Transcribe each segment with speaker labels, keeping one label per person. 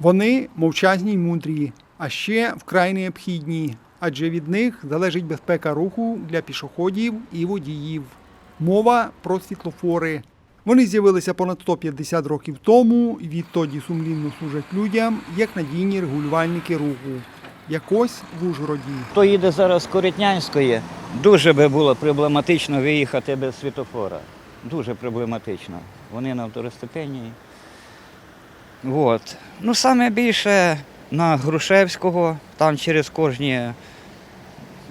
Speaker 1: Вони мовчазні й мудрі, а ще вкрай необхідні, адже від них залежить безпека руху для пішоходів і водіїв. Мова про світлофори. Вони з'явилися понад 150 років тому і відтоді сумлінно служать людям як надійні регулювальники руху. Якось в Ужгороді.
Speaker 2: Хто їде зараз з Корітнянської, дуже би було проблематично виїхати без світофора. Дуже проблематично. Вони на второстепенній. От. Ну, саме більше на Грушевського, там через кожні,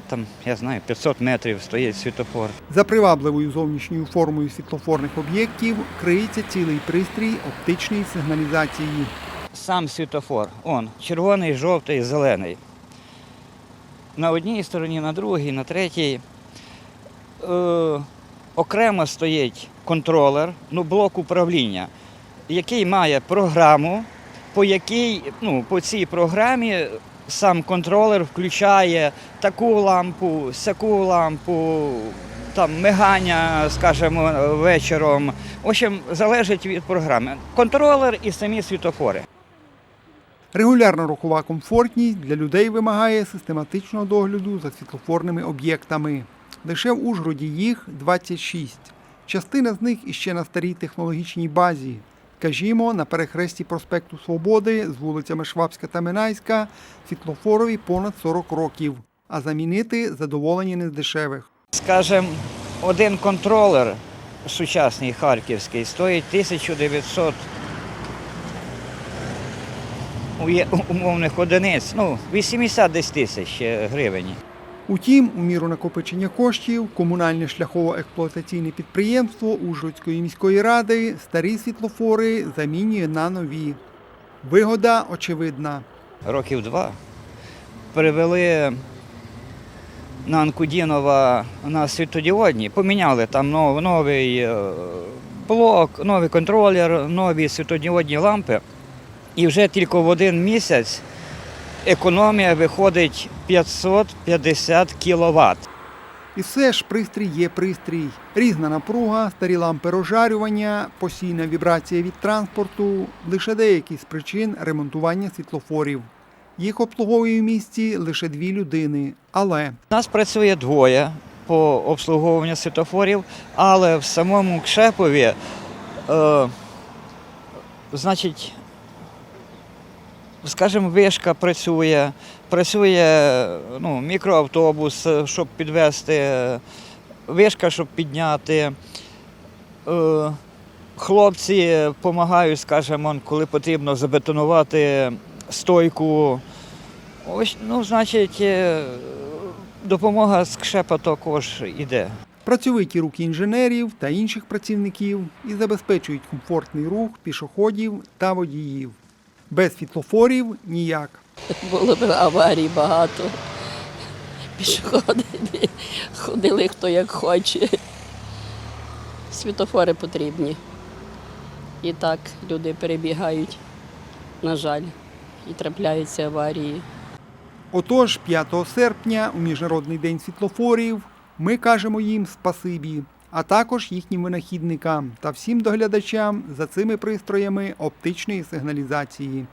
Speaker 2: там, я знаю, 500 метрів стоїть світофор.
Speaker 1: За привабливою зовнішньою формою світлофорних об'єктів криється цілий пристрій оптичної сигналізації.
Speaker 2: Сам світофор, он, червоний, жовтий, зелений. На одній стороні, на другій, на третій. Е, окремо стоїть контролер, ну, блок управління, який має програму, по якій, ну, по цій програмі сам контролер включає таку лампу, сяку лампу, там мигання, скажімо, вечором. В общем, залежить від програми. Контролер і самі світофори.
Speaker 1: Регулярна рухова комфортність для людей вимагає систематичного догляду за світлофорними об'єктами. Лише в Ужгороді їх 26. Частина з них іще на старій технологічній базі. Скажімо, на перехресті проспекту Свободи з вулицями Швабська та Минайська світлофорові понад 40 років, а замінити задоволення не з дешевих.
Speaker 2: Скажем, один контролер сучасний харківський стоїть 1900 умовних одиниць, ну, 80 десь тисяч е, гривень.
Speaker 1: Утім, у міру накопичення коштів комунальне шляхово-експлуатаційне підприємство Ужгородської міської ради старі світлофори замінює на нові. Вигода очевидна.
Speaker 2: Років два перевели на Анкудінова на світодіодні, поміняли там нов- новий е, блок, новий контролер, нові світодіодні лампи. І вже тільки в один місяць економія виходить 550 кВт.
Speaker 1: І все ж пристрій є пристрій. Різна напруга, старі лампи розжарювання, постійна вібрація від транспорту лише деякі з причин ремонтування світлофорів. Їх обслуговує в місті лише дві людини. Але
Speaker 2: У нас працює двоє по обслуговуванню світофорів, але в самому Кшепові, е, значить, скажімо, вишка працює, працює ну, мікроавтобус, е, щоб підвезти, е, вишка, щоб підняти. Е, хлопці допомагають, скажімо, коли потрібно забетонувати стойку. Ось, ну, значить, допомога з кшепа також іде.
Speaker 1: працьовиті руки інженерів та інших працівників і забезпечують комфортний рух пішоходів та водіїв. Без світлофорів ніяк.
Speaker 3: Було б аварій багато. Пішоходи ходили хто як хоче. Світофори потрібні. І так люди перебігають, на жаль, і трапляються аварії.
Speaker 1: Отож, 5 серпня, у Міжнародний день світлофорів, ми кажемо їм спасибі, а також їхнім винахідникам та всім доглядачам за цими пристроями оптичної сигналізації.